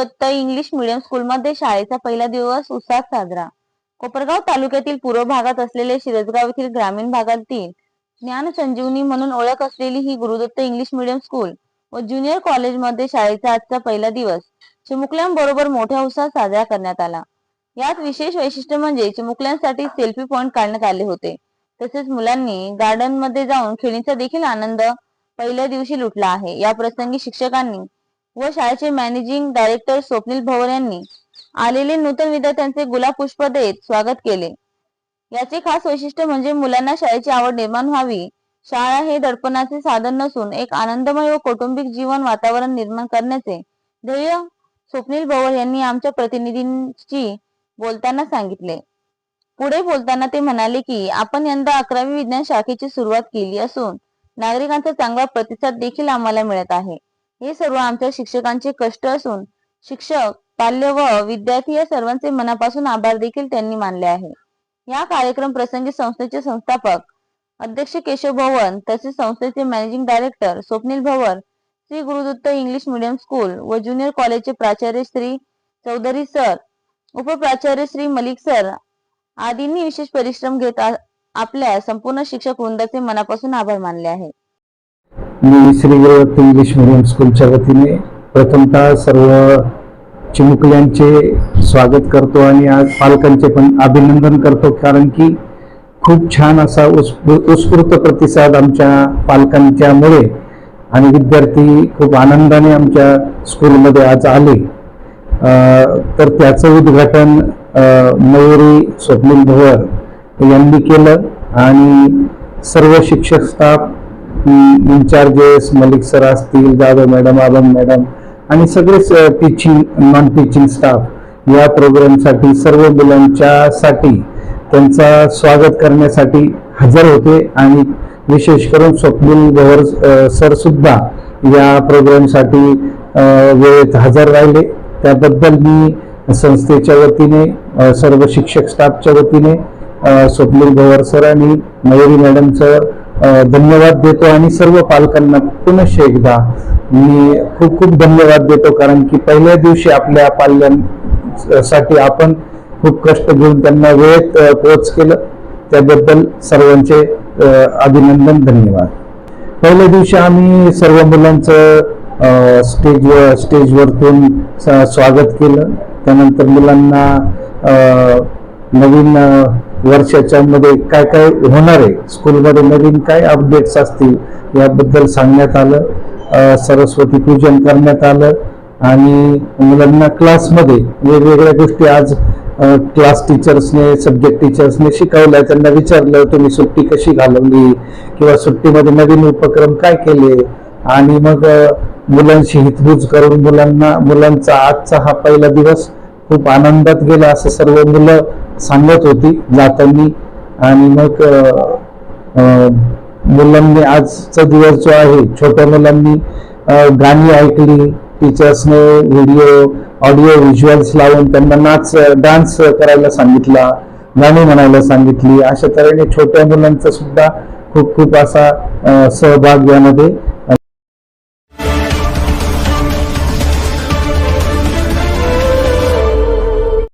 Datta English medium स्कूलमध्ये शाळेचा पहिला दिवस उत्साहात साजरा. कोपरगाव तालुक्यातील पूर्व भागात असलेले शिरसगाव येथील ग्रामीण भागातील ज्ञान संजीवनी म्हणून ओळख असलेली ही गुरुदत्त इंग्लिश मीडियम स्कूल व ज्युनियर कॉलेजमध्ये शाळेचा आजचा पहिला दिवस चिमुकल्यांबरोबर मोठ्या उत्साहात साजरा करण्यात आला. यात विशेष वैशिष्ट्य म्हणजे चिमुकल्यांसाठी सेल्फी पॉइंट काढण्यात आले होते. तसेच मुलांनी गार्डनमध्ये जाऊन खेळीचा देखील आनंद पहिल्या दिवशी लुटला आहे. या प्रसंगी शिक्षकांनी व शाळेचे मॅनेजिंग डायरेक्टर स्वप्नील भवर यांनी आलेले नूतन विद्यार्थ्यांचे गुलाब पुष्प देत स्वागत केले. याचे खास वैशिष्ट्य म्हणजे मुलांना शाळेची आवड निर्माण व्हावी. शाळा हे दडपणाचे साधन नसून एक आनंदमय व कौटुंबिक जीवन वातावरण निर्माण करण्याचे ध्येय स्वप्नील भवर यांनी आमच्या प्रतिनिधींची बोलताना सांगितले. पुढे बोलताना ते म्हणाले की आपण यंदा अकरावी विज्ञान शाखेची सुरुवात केली असून नागरिकांचा चांगला प्रतिसाद देखील आम्हाला मिळत आहे. हे सर्व आमच्या शिक्षकांचे कष्ट असून शिक्षक पाल्य व विद्यार्थी या सर्वांचे मनापासून आभार देखील त्यांनी मानले आहे. या कार्यक्रम प्रसंगी संस्थेचे संस्थापक अध्यक्ष केशव भवन तसेच संस्थेचे managing director Swapnil Bhavar Shri Gurudatt English medium school व ज्युनियर कॉलेजचे प्राचार्य श्री चौधरी सर उपप्राचार्य श्री मलिक सर आदींनी विशेष परिश्रम घेत आपल्या संपूर्ण शिक्षक वृंदाचे मनापासून आभार मानले आहे. मी श्री गुरुदत्त इंग्लिश मिडियम स्कूलच्या वतीने प्रथमतः सर्व चिमुकल्यांचे स्वागत करतो आणि आज पालकांचे पण अभिनंदन करतो कारण की खूप छान असा उत्स्फूर्त प्रतिसाद आमच्या पालकांच्यामुळे आणि विद्यार्थी खूप आनंदाने आमच्या स्कूलमध्ये आज आले. तर त्याचं उद्घाटन मयुरी स्वप्नील भवर यांनी केलं आणि सर्व शिक्षक स्टाफ इन्चार्जेस मलिक सर असतील जाधव मॅडम आबम मॅडम आणि सगळेच टीचिंग नॉन टीचिंग स्टाफ या प्रोग्रामसाठी सर्व मुलांच्यासाठी त्यांचा स्वागत करण्यासाठी हजर होते आणि विशेष करून स्वप्नील भवर सरसुद्धा सर सुद्धा या प्रोग्रामसाठी वेळेत हजर राहिले. त्याबद्दल मी संस्थेच्या वतीने सर्व शिक्षक स्टाफच्या वतीने स्वप्नील भवर सर आणि मयुरी मॅडमचं सर धन्यवाद देतो आणि सर्व पालकांना पुनश एकदा मी खूप खूप धन्यवाद देतो कारण की पहिल्या दिवशी आपल्या पाल्यांसाठी आपण खूप कष्ट घेऊन त्यांना वेळेत पोच केलं. त्याबद्दल सर्वांचे अभिनंदन धन्यवाद. पहिल्या दिवशी आम्ही सर्व मुलांचं स्टेजवर स्टेजवरतून स- स्वागत केलं. त्यानंतर मुलांना नवीन वर्षाच्या मध्ये काय काय होणार आहे? स्कूलमध्ये नवीन काय अपडेट्स असतील याबद्दल सांगण्यात आलं. सरस्वती पूजन करण्यात आलं. आणि मुलांना क्लासमध्ये वेगवेगळ्या गोष्टी आज क्लास टीचर्सने सब्जेक्ट टीचर्सने शिकवल्या त्यांना विचारलं तुम्ही सुट्टी कशी घालवली? किंवा सुट्टीमध्ये नवीन उपक्रम काय केले? आणि मग मुलांशी हितगुज करून मुलांना मुलांचा आजचा हा पहिला दिवस खूप आनंदात गेला असं सर्व मुलं सांगत होती जातानी. आणि मग मुलांनी आजचा दिवस जो आहे छोट्या मुलांनी गाणी ऐकली टीचर्सने व्हिडिओ ऑडिओ व्हिज्युअल्स लावून त्यांना नाच डान्स करायला सांगितला गाणी म्हणायला सांगितली. अशा तऱ्हेने छोट्या मुलांचा सुद्धा खूप खूप असा सहभाग यामध्ये